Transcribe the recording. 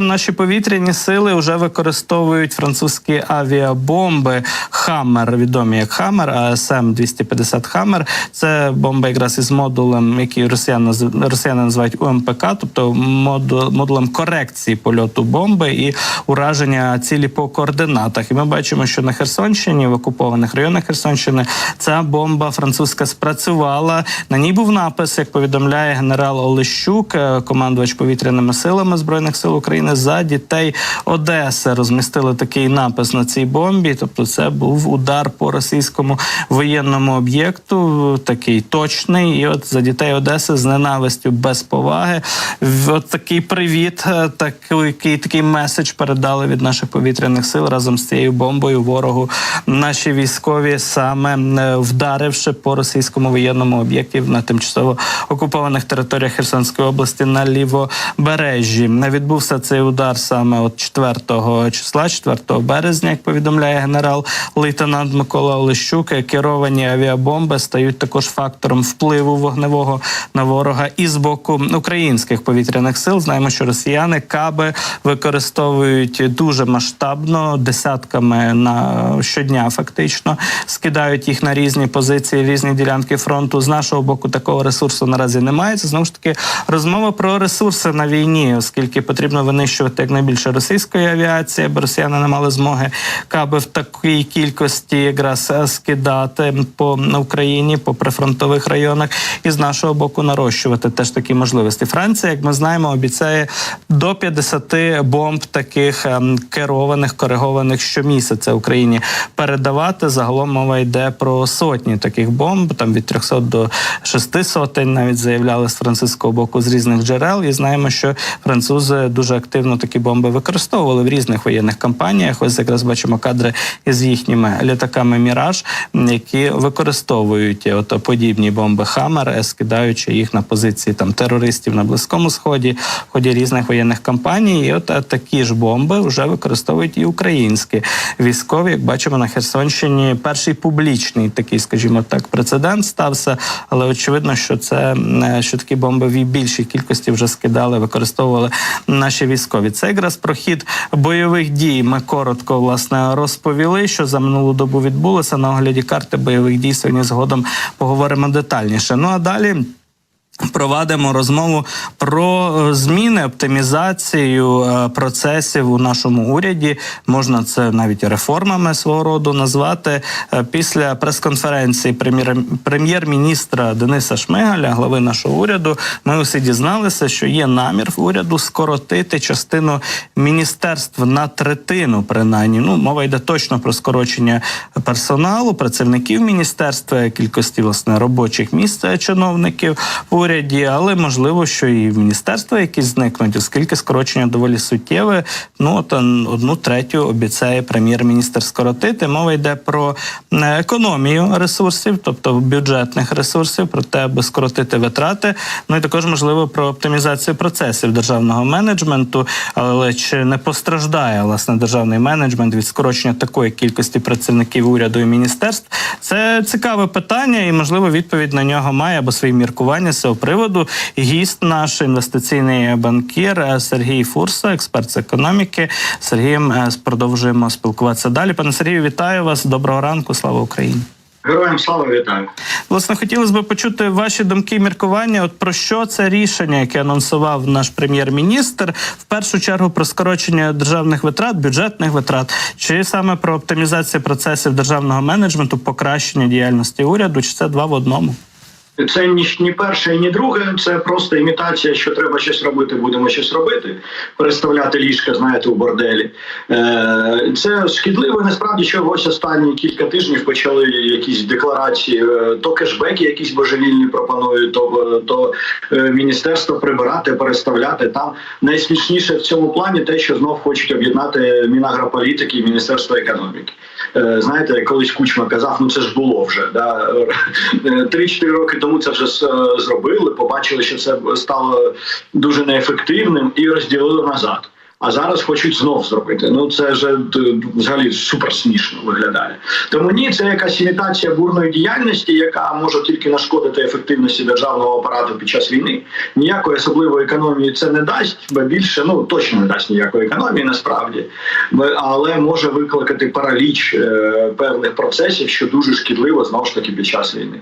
Наші повітряні сили вже використовують французькі авіабомби Хаммер, відомі як Хаммер, АСМ 250 Хаммер. Це бомба якраз із модулем, який росіяни росіяни називають УМПК, тобто модулем корекції польоту бомби і ураження цілі по координатах. І ми бачимо, що на Херсонщині, в окупованих районах Херсонщини, ця бомба французька спрацювала. На ній був напис, як повідомляє генерал Олещук, е, командувач повітряними силами збройних сил України за дітей Одеси. Розмістили такий напис на цій бомбі. Тобто, це був удар по російському воєнному об'єкту, такий точний. І от за дітей Одеси з ненавистю без поваги. От такий привіт, е, такий, такий меседж передали від наших повітряних сил разом з цією бомбою ворогу. Наші військові саме е, вдаривши по російському воєнному об'єкті на тимчасово окупованих територіях Херсонської області на лівобережжі. Не відбувся цей удар саме от 4 числа, 4 березня, як повідомляє генерал лейтенант Микола Олещук. Керовані авіабомби стають також фактором впливу вогневого на ворога і з боку українських повітряних сил. Знаємо, що росіяни каби використовують дуже масштабно, десятками на щодня, фактично скидають їх на різні позиції, різні ділянки фронту. З нашого боку такого ресурсу наразі немає. Це знову ж таки розмова про ресурси на війні, оскільки потрібно винищувати якнайбільше російської авіації, аби росіяни не мали змоги каби в такій кількості якраз е, скидати по Україні, по прифронтових районах, і з нашого боку нарощувати теж такі можливості. Франція, як ми знаємо, обіцяє до 50 бомб таких ем, керованих, коригованих щомісяця Україні передавати. Загалом мова йде про сотні таких бомб, там від 300 до 6 сотень, навіть заявляли з французького боку з різних джерел. І знаємо, що французи дуже активно такі бомби використовували в різних воєнних кампаніях. Ось якраз бачимо кадри із їхніми літаками Міраж, які використовують от подібні бомби Хаммер, е, скидаючи їх на позиції там терористів на близькому сході в ході різних воєнних кампаній. І от е, такі ж бомби вже використовують і українські військові. Як бачимо на Херсонщині, перший публічний такий, скажімо так, прецедент стався. Але очевидно, що це е, що такі бомби в більшій кількості вже скидали, використовували наші військові. Це якраз про хід бойових дій. Ми коротко власне розповіли, що за минулу добу відбулося на огляді карти бойових дій. Сьогодні згодом поговоримо детальніше. Ну а далі. Провадимо розмову про е, зміни, оптимізацію е, процесів у нашому уряді. Можна це навіть реформами свого роду назвати. Е, Після прес-конференції прем'єр- прем'єр-міністра Дениса Шмигаля, глави нашого уряду, ми усі дізналися, що є намір в уряду скоротити частину міністерств на третину, принаймні. Ну, мова йде точно про скорочення персоналу, працівників міністерства, кількості власне робочих місць чиновників в уряді, але можливо, що і в міністерства якісь зникнуть, оскільки скорочення доволі суттєве. Ну е, одну третю обіцяє прем'єр-міністр скоротити. Мова йде про економію ресурсів, тобто бюджетних ресурсів, про те, аби скоротити витрати. Ну і також можливо про оптимізацію процесів державного менеджменту. Але чи не постраждає власне державний менеджмент від скорочення такої кількості працівників уряду і міністерств? Це цікаве питання, і можливо відповідь на нього має або свої міркування з цього приводу. Гість наш інвестиційний банкір е, Сергій Фурса, експерт з економіки. Сергієм е, продовжуємо спілкуватися далі. Пане Сергію, вітаю вас. Доброго ранку. Слава Україні. Героям слава вітаю. Власне, хотілося б почути ваші думки і міркування. От про що це рішення, яке анонсував наш прем'єр-міністр, в першу чергу про скорочення державних витрат, бюджетних витрат, чи саме про оптимізацію процесів державного менеджменту, покращення діяльності уряду, чи це два в одному? Це ні, перше, ні друге. Це просто імітація, що треба щось робити, будемо щось робити. Переставляти ліжка, знаєте, у борделі. Е, Це шкідливо. Насправді, що ось останні кілька тижнів почали якісь декларації, е, то кешбеки, якісь божевільні пропонують, то, то е, міністерство прибирати, переставляти. Там найсмішніше в цьому плані те, що знов хочуть об'єднати Мінагрополітики і Міністерство економіки. Е, Знаєте, колись Кучма казав, ну це ж було вже. Да? Е, Три-чотири роки тому це вже зробили, побачили, що це стало дуже неефективним і розділили назад. А зараз хочуть знов зробити. Ну це ж е, взагалі супер смішно виглядає. Тому ні, це якась імітація бурної діяльності, яка може тільки нашкодити ефективності державного апарату під час війни. Ніякої особливої економії це не дасть, бо більше ну точно не дасть ніякої економії, насправді, але може викликати параліч е, певних процесів, що дуже шкідливо знову ж таки під час війни.